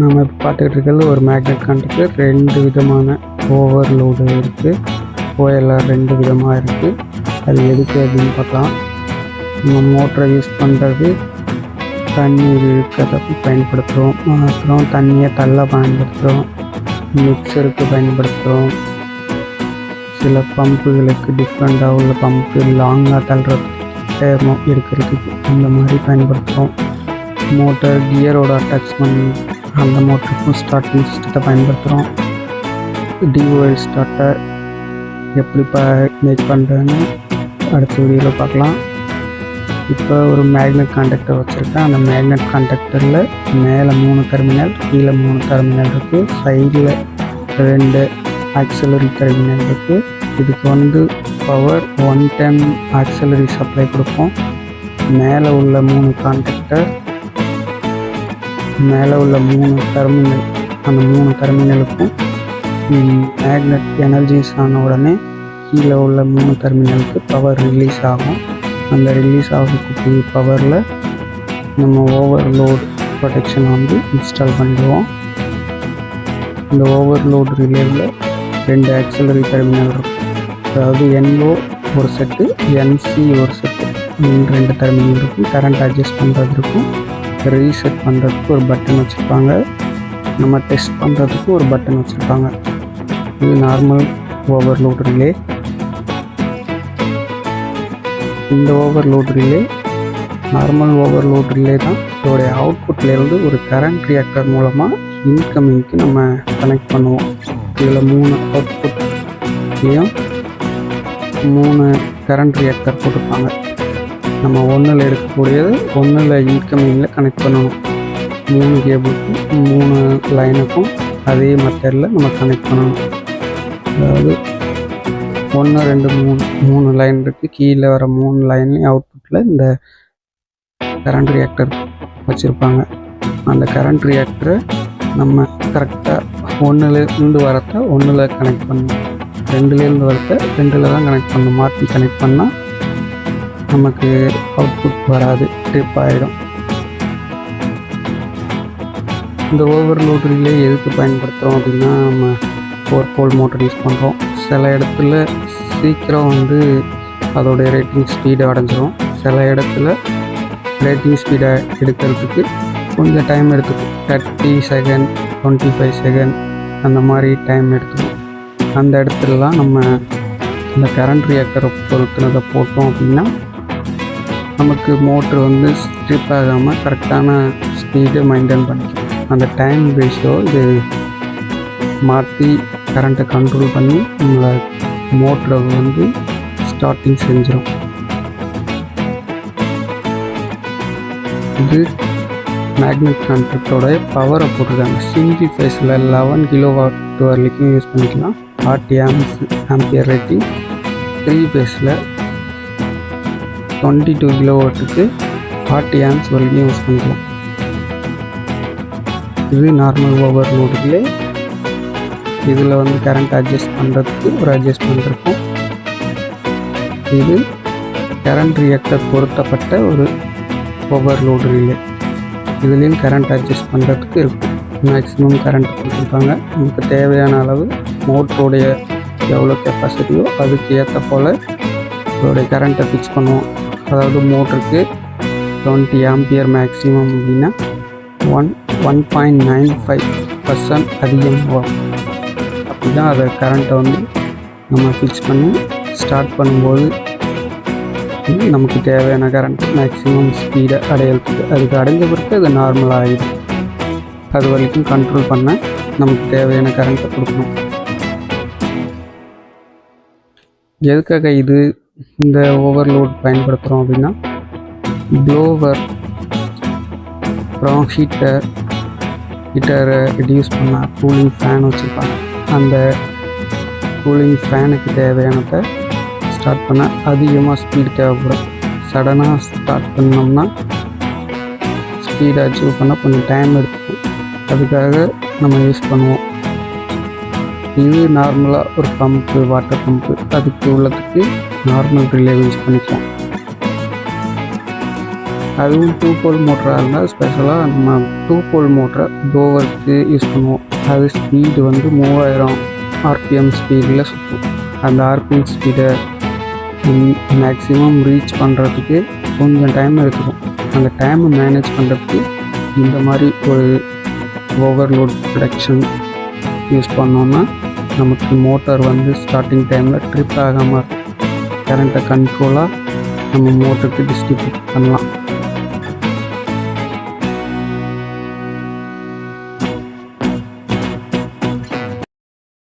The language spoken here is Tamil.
நம்ம இப்போ பார்த்துக்கிட்டு இருக்கிறது ஒரு மேக்னெட் கான்டெக்டர் ரெண்டு விதமான ஓவர்லோடு இருக்குது ஓஎல்ஆர் ரெண்டு விதமாக இருக்குது அது எதுக்கு அப்படின்னு பார்க்கலாம். நம்ம மோட்டரை யூஸ் பண்ணுறது தண்ணீர் இழுக்கிறதுக்கு பயன்படுத்துகிறோம் அப்புறம் தண்ணியை தள்ள பயன்படுத்துகிறோம் மிக்சருக்கு பயன்படுத்துகிறோம் சில பம்புகளுக்கு டிஃப்ரெண்ட்டாக உள்ள பம்பு லாங்காக தள்ளுறது எடுக்கிறதுக்கு அந்த மாதிரி பயன்படுத்துகிறோம் மோட்டர் கியரோட அட்டாச்மெண்ட் அந்த மோட்டருக்கும் ஸ்டார்டிங் சிஸ்டத்தை பயன்படுத்துகிறோம் டிஓஎல் ஸ்டார்ட்டர் எப்படி ப மேக் பண்ணுறேன்னு அடுத்த வீடியோவில் பார்க்கலாம். இப்போ ஒரு மேக்னெட் கான்டக்டர் வச்சுருக்கேன். அந்த மேக்னெட் கான்டக்டரில் மேலே மூணு டெர்மினல் கீழே மூணு டெர்மினல் இருக்குது சைடில் ரெண்டு ஆக்சிலரி டெர்மினல் இருக்குது இதுக்கு வந்து power one time auxiliary supply கொடுப்போம். மேலே உள்ள மூணு கான்டக்டர் மேலே உள்ள மூணு டெர்மினல் அந்த மூணு டெர்மினலுக்கும் மேக்னெட் எனர்ஜிஸ் ஆன உடனே கீழே உள்ள மூணு டெர்மினலுக்கு பவர் ரிலீஸ் ஆகும். அந்த ரிலீஸ் ஆகக்கூடிய பவரில் நம்ம ஓவர்லோட் ப்ரொடெக்ஷன் வந்து இன்ஸ்டால் பண்ணிடுவோம். இந்த ஓவர்லோட் ரிலேவில் ரெண்டு ஆக்சிலரி டெர்மினல் இருக்கும். அதாவது என்ஓ ஒரு செட்டு என்சி ஒரு செட்டு ரெண்டு டெர்மினல் இருக்கும் கரண்ட் அட்ஜஸ்ட் பண்ணுறது இருக்கும் ரீசெட் பண்ணுறதுக்கு ஒரு பட்டன் வச்சுருப்பாங்க நம்ம டெஸ்ட் பண்ணுறதுக்கு ஒரு பட்டன் வச்சுருப்பாங்க இது நார்மல் ஓவர்லோட் ரிலே இந்த overload relay normal overload relay தான் இதோடைய அவுட்புட்லேருந்து ஒரு கரண்ட் ரியாக்டர் மூலமாக இன்கமிங்க்கு நம்ம கனெக்ட் பண்ணுவோம். இதில் மூணு அவுட்புட்லேயும் மூணு கரண்ட் ரியாக்டர் போட்டிருப்பாங்க. நம்ம ஒன்றில் எடுக்கக்கூடியது ஒன்றில் இன்கமிங்கில் கனெக்ட் பண்ணணும். மூணு கேபிளுக்கும் மூணு லைனுக்கும் அதே மெத்தடில் நம்ம கனெக்ட் பண்ணணும். அதாவது ஒன்று ரெண்டு மூணு மூணு லைன் இருக்குது கீழே வர மூணு லைன்லேயும் அவுட்புட்டில் இந்த கரண்ட் ரியாக்டர் வச்சுருப்பாங்க. அந்த கரண்ட் ரியாக்டரை நம்ம கரெக்டாக ஒன்றுலேருந்து வரத்த ஒன்றில் கனெக்ட் பண்ணணும். ரெண்டுலேருந்து வரத்த ரெண்டில் தான் கனெக்ட் பண்ணணும். மாற்றி கனெக்ட் பண்ணால் நமக்கு அவுட்புட் வராது ட்ரிப் ஆகிடும் இந்த ஓவர்லோட் ரிலே எதுக்கு பயன்படுத்துகிறோம் அப்படின்னா நம்ம ஃபோர் போல் மோட்டர் யூஸ் பண்ணுறோம் சில இடத்துல சீக்கிரம் வந்து அதோடைய ரேட்டிங் ஸ்பீடு அடைஞ்சிரும். சில இடத்துல ரேட்டிங் ஸ்பீடை எடுக்கிறதுக்கு கொஞ்சம் டைம் எடுத்துக்கும். Thirty second twenty five second அந்த மாதிரி டைம் எடுத்துக்கும். அந்த இடத்துலலாம் நம்ம இந்த கரண்ட் ரியாக்டரை பொறுத்துனதை போட்டோம் அப்படின்னா நமக்கு மோட்ரு வந்து ஸ்ட்ரிப் ஆகாமல் கரெக்டான ஸ்பீடு மெயின்டைன் பண்ணிக்கும் அந்த டைம் ரேஷியோ இது மாற்றி கரண்ட்டை கண்ட்ரோல் பண்ணி நம்மளை மோட்டரை வந்து ஸ்டார்டிங் செஞ்சிடும் இது மேக்னெட் கான்ட்ராக்டோட பவரை போட்டிருக்காங்க. சிங்கி ஃபேஸில் லெவன் கிலோ வாட் வரைக்கும் யூஸ் பண்ணிக்கலாம். Forty amps ampere rating three ஃபேஸில் டுவெண்ட்டி டூ கிலோ வாட்டுக்கு ஃபார்ட்டி ஆம்ஸ் வரைக்கும் யூஸ் பண்ணிக்கலாம் இது நார்மல் ஓவர்லோடுகளே இதில் வந்து கரண்ட் அட்ஜஸ்ட் பண்ணுறதுக்கு ஒரு அட்ஜஸ்ட்மெண்ட் இருக்கும் இது கரண்ட் ரியாக்டர் பொருத்தப்பட்ட ஒரு ஓவர்லோடு ரிலே இதுலேயும் கரண்ட் அட்ஜஸ்ட் பண்ணுறதுக்கு இருக்கும் மேக்ஸிமம் கரண்ட் கொடுத்துருப்பாங்க நமக்கு தேவையான அளவு மோட்டருடைய எவ்வளோ கெப்பாசிட்டியோ அதுக்கு ஏற்ற போல் இதோடைய கரண்ட்டை ஃபிக்ஸ் பண்ணுவோம். அதாவது மோட்டருக்கு டுவெண்ட்டி ஆம்பியர் மேக்ஸிமம் அப்படின்னா one one point nine five percent அதிகம் வரும். அப்படி தான் அதை கரண்ட்டை வந்து நம்ம ஃபிக்ஸ் பண்ணி ஸ்டார்ட் பண்ணும்போது நமக்கு தேவையான கரண்ட் மேக்ஸிமம் ஸ்பீடை அடையிறதுக்கு அதுக்கு அடைஞ்ச பிறகு அது நார்மல் ஆகிடும் அது வரைக்கும் கண்ட்ரோல் பண்ண நமக்கு தேவையான கரண்ட்டை கொடுக்கணும். எதுக்காக இது இந்த ஓவர்லோட் பயன்படுத்துகிறோம் அப்படின்னா ப்ளோவர் அப்புறம் ஹீட்டர் ஹீட்டரை ரெடியூஸ் பண்ண கூலிங் ஃபேன் வச்சுருப்பாங்க. அந்த கூலிங் ஃபேனுக்கு தேவையானதை ஸ்டார்ட் பண்ண அதிகமாக ஸ்பீடு தேவைப்படும். சடனாக ஸ்டார்ட் பண்ணோம்னா ஸ்பீடை அச்சீவ் பண்ண கொஞ்சம் டைம் எடுக்கும். அதுக்காக நம்ம யூஸ் பண்ணுவோம். இது நார்மலாக ஒரு பம்பு வாட்டர் பம்பு அதுக்கு உள்ளதுக்கு நார்மல் ரிலே யூஸ் பண்ணிக்கலாம் அதுவும் டூ போல் மோட்டராக இருந்தால் ஸ்பெஷலாக நம்ம டூ போல் மோட்டரை டோவருக்கு யூஸ் பண்ணுவோம். அது ஸ்பீடு வந்து மூவாயிரம் ஆர்பிஎம் ஸ்பீடில் சுற்றும் அந்த ஆர்பிஎம் ஸ்பீடை மேக்ஸிமம் ரீச் பண்ணுறதுக்கு கொஞ்சம் டைம் எடுத்துக்கும். அந்த டைமை மேனேஜ் பண்ணுறதுக்கு இந்த மாதிரி ஒரு ஓவர்லோட் ப்ரொடக்ஷன் யூஸ் பண்ணோன்னா நமக்கு மோட்டார் வந்து ஸ்டார்டிங் டைமில் ட்ரிப் ஆகாமல் கரண்ட்டை கண்ட்ரோலாக நம்ம மோட்டருக்கு டிஸ்ட்ரிபியூட் பண்ணலாம்.